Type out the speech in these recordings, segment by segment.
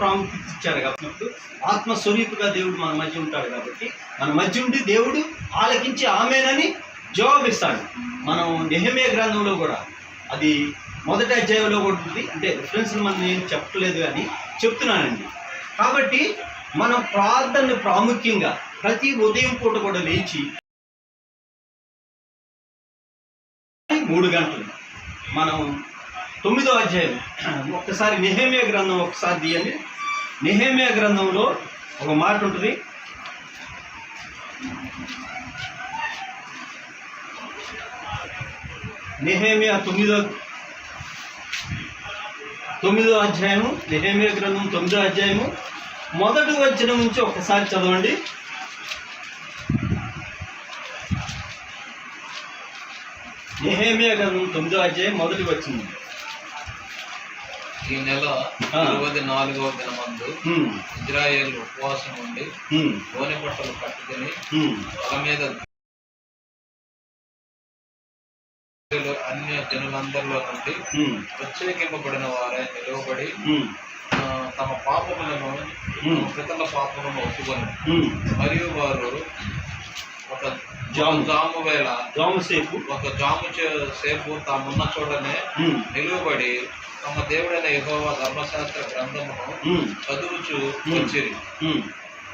ప్రాముఖ్యత ఇచ్చారు కాబట్టి ఆత్మ స్వరూపుగా దేవుడు మన మధ్య ఉంటాడు కాబట్టి మన మధ్య ఉండి దేవుడు ఆలకించి ఆమెనని జవాబిస్తాడు. మనం నెహమే గ్రంథంలో కూడా అది మొదటి అధ్యాయంలో కూడా ఉంది. అంటే రిఫరెన్స్ మనం నేను చెప్పలేదు కానీ చెప్తున్నానండి. కాబట్టి మనం ప్రార్థన ప్రాముఖ్యంగా ప్రతి ఉదయం పూట కూడా లేచి మూడు గంటలు మనం తొమ్మిదో అధ్యాయం. ఒక్కసారి నిహేమియా గ్రంథం ఒకసారి తీయండి. నిహేమియా గ్రంథంలో ఒక మాట ఉంటుంది. నిహేమియా తొమ్మిదో తొమ్మిదో అధ్యాయము నిహేమియా గ్రంథం తొమ్మిదో అధ్యాయము. మొదటి వచ్చిన నుంచి ఒకసారి చదవండి. నిహేమియా గ్రంథం తొమ్మిదో అధ్యాయం మొదటి వచ్చింది ఈ నెల. ఇరవై నాలుగవ దినమందు ఇజ్రాయేల్ ఉపవాసం ఉండి గోనె బట్టలు కట్టుకుని తల మీద అన్య జనులందరిలో నుండి ప్రత్యేకింపబడిన వారే నిలువబడి తమ పాపములను. పితల పాపములను ఒప్పుకొని. మరియు వారు ఒక జాము. జాము వేళ దోమసేపు ఒక జాము సేపు తామున్న చోటనే నిలువబడి తమ దేవుడైన యెహోవా ధర్మశాస్త్ర గ్రంథమును హ్మ్, చదువుచు వచ్చిరి. హ్మ్.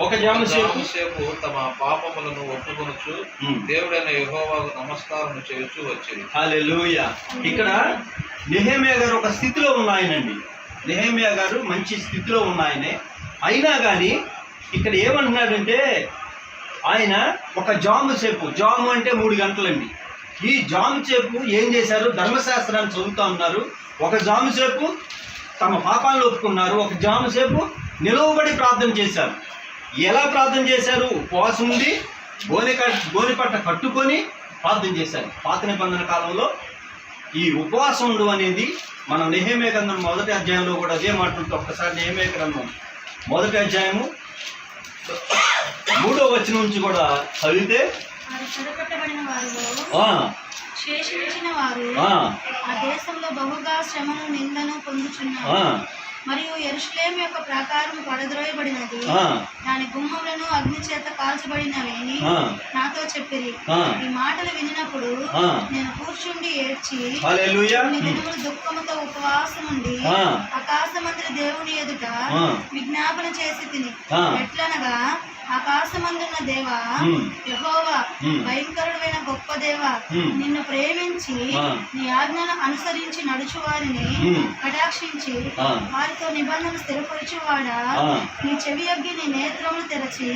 ఒక జామసేపు జాము సేపు తమ పాపములను ఒప్పుకొనుచు. దేవుడైన యెహోవాకు నమస్కారం చేయుచు వచ్చిరి. హల్లెలూయా. ఇక్కడ నెహేమియా గారు ఒక స్థితిలో ఉన్నాయనండి నెహేమియా గారు మంచి స్థితిలో ఉన్నాయనే అయినా కానీ ఇక్కడ ఏమంటున్నాడంటే ఆయన ఒక జాము సేపు జాము అంటే మూడు గంటలండి. ఈ జాము సేపు ఏం చేశారు? ధర్మశాస్త్రాన్ని చదువుతా ఉన్నారు. ఒక జాము సేపు తమ పాపాలను ఒప్పుకున్నారు. ఒక జాము సేపు నిలువబడి ప్రార్థన చేశారు. ఎలా ప్రార్థన చేశారు? ఉపవాసం ఉండి గోని కట్ పట్ట కట్టుకొని ప్రార్థన చేశారు. పాత నిబంధన కాలంలో ఈ ఉపవాసం ఉండు అనేది మనం నెహేమే గ్రంథం మొదటి అధ్యాయంలో కూడా అదే మాట్లాడుతూ ఒక్కసారి నెహేమే గ్రంథం మొదటి అధ్యాయము మూడో వచ్చిన నుంచి కూడా చదివితే? శేషించిన వారు ఆ, దేశంలో బహుగా శ్రమను నిందను పొందుచున్నారు. మరియు ఎరుషులేం యొక్క ప్రాకారం పడద్రోయబడినది. దాని గుమ్మములను అగ్ని చేత కాల్చబడినవి నాతో చెప్పిరి. ఈ మాటలు వినినప్పుడు. నేను కూర్చుండి ఏడ్చి దినములు దుఃఖముతో ఉపవాసం ఉండి. ఆకాశమంత్రి దేవుని ఎదుట. విజ్ఞాపన చేసి తిని. ఎట్లనగా ఆకాశమందున్న దేవా. యెహోవా ఉమ్. భయంకరుడైన గొప్ప దేవా. నిన్ను ప్రేమించి. నీ ఆజ్ఞను అనుసరించి నడుచు వారిని. కటాక్షించి. వారితో నిబంధన స్థిరపరచువాడా. నీ చెవి యొగ్గి నీ నేత్రములు తెరచి.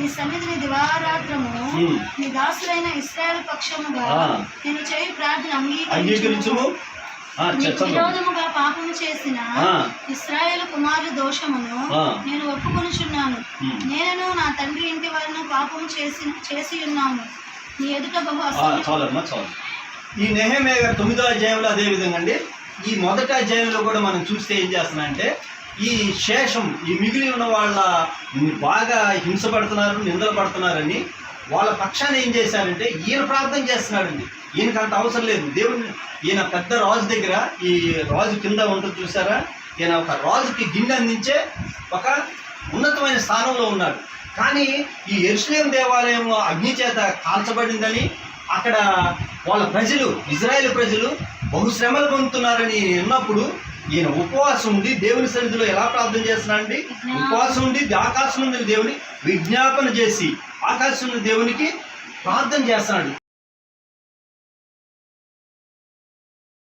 నీ సన్నిధిని దివారాత్రము. నీ దాసులైన ఇస్రాయేల్ పక్షముగా. నేను చేయి ప్రార్థన అంగీకరించుము విరోధముగా పాపము చేసిన. ఇస్రాయేల్ కుమారుల దోషమును. నేను ఒప్పుకొనుచున్నాను. నేను నా తండ్రి ఇంటి వారిని పాపము చేసి చేసి ఉన్నాము నీ ఎదుట బహు చాలమ్మా చాలు ఈ నెహమే గారు తొమ్మిదో అధ్యాయంలో అదే విధంగా అండి ఈ మొదటి అధ్యాయంలో కూడా మనం చూస్తే ఏం చేస్తున్నారంటే ఈ శేషం ఈ మిగిలి ఉన్న వాళ్ళ బాగా హింసపడుతున్నారు నిందలు పడుతున్నారని వాళ్ళ పక్షాన్ని ఏం చేశారంటే ఈయన ప్రార్థన చేస్తున్నాడండి. ఈయనకు అంత అవసరం లేదు. దేవుని ఈయన పెద్ద రాజు దగ్గర ఈ రాజు కింద ఉంటుంది చూసారా? ఈయన ఒక రాజుకి గిన్నె అందించే ఒక ఉన్నతమైన స్థానంలో ఉన్నాడు. కానీ ఈ ఎరుసలేం దేవాలయం అగ్ని చేత కాల్చబడిందని అక్కడ వాళ్ళ ప్రజలు ఇజ్రాయెల్ ప్రజలు బహుశ్రమలు పొందుతున్నారని విన్నప్పుడు ఈయన ఉపవాసం ఉండి దేవుని సన్నిధిలో ఎలా ప్రార్థన చేస్తున్నాడండి? ఉపవాసం ఉండి ఆకాశం ఉన్న దేవుని విజ్ఞాపన చేసి ఆకాశంలో దేవునికి ప్రార్థన చేస్తున్నాడు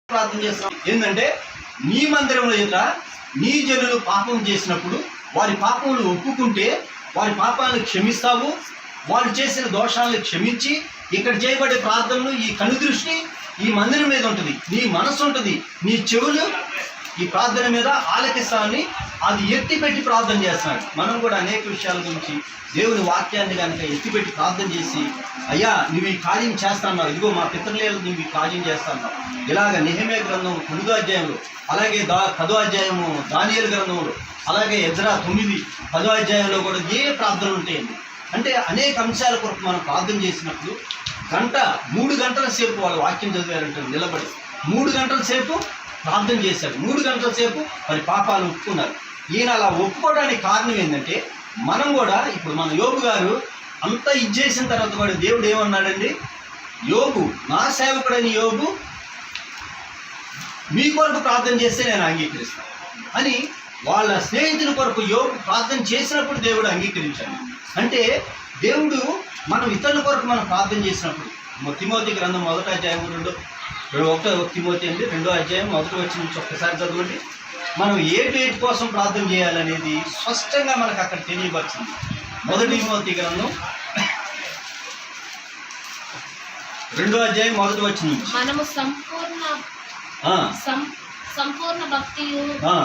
ప్రార్థన చేస్తున్నాం ఏంటంటే నీ మందిరంలో ఎదుట నీ జనులు పాపం చేసినప్పుడు వారి పాపములు ఒప్పుకుంటే వారి పాపాలను క్షమిస్తావు. వారు చేసిన దోషాలను క్షమించి ఇక్కడ చేయబడే ప్రార్థనలు ఈ కనుదృష్టి ఈ మందిరం మీద ఉంటుంది. నీ మనసు ఉంటుంది. నీ చెవులు ఈ ప్రార్థన మీద ఆలకిస్తామని అది ఎత్తిపెట్టి ప్రార్థన చేస్తున్నాడు. మనం కూడా అనేక విషయాల గురించి దేవుని వాక్యాన్ని కనుక ఎత్తిపెట్టి ప్రార్థన చేసి అయ్యా నువ్వు ఈ కార్యం చేస్తాన్నావు. ఇదిగో మా పితృలేలు నువ్వు ఈ కార్యం చేస్తాన్నావు. ఇలాగ నిహమే గ్రంథం తొమ్మిదో అధ్యాయంలో అలాగే దా పదో అధ్యాయము దానియేలు గ్రంథంలో అలాగే ఎజ్రా తొమ్మిది పదో అధ్యాయంలో కూడా ఏ ప్రార్థనలు ఉంటాయండి? అంటే అనేక అంశాల కొరకు మనం ప్రార్థన చేసినప్పుడు గంట మూడు గంటల సేపు వాళ్ళు వాక్యం చదివారంటే నిలబడి మూడు గంటల సేపు ప్రార్థన చేశారు. మూడు గంటల సేపు మరి పాపాలు ఒప్పుకున్నారు. ఈయన అలా ఒప్పుకోవడానికి కారణం ఏంటంటే మనం కూడా ఇప్పుడు మన యోగు గారు అంతా ఇచ్చేసిన తర్వాత కూడా దేవుడు ఏమన్నాడండి? యోగు నా సేవకుడైన యోగు మీ కొరకు ప్రార్థన చేస్తే నేను అంగీకరిస్తాను అని వాళ్ళ స్నేహితుల కొరకు యోగు ప్రార్థన చేసినప్పుడు దేవుడు అంగీకరించాడు. అంటే దేవుడు మనం ఇతరుల కొరకు మనం ప్రార్థన చేసినప్పుడు తిమోతి గ్రంథం మొదట అధ్యాయం రెండు ఒకటో తిమోతి అండి రెండో అధ్యాయం మొదటి వచ్చి నుంచి ఒక్కసారి చదవండి. మనం ఏ డేట్ కోసం ప్రార్థన చేయాలనేది స్పష్టంగా మనకు అక్కడ తెలియపరిచింది. మొదటి తిమోతి గ్రంథం రెండో అధ్యాయం మొదటి వచ్చి నుంచి మనము సంపూర్ణ సంపూర్ణ భక్తియు ఆ.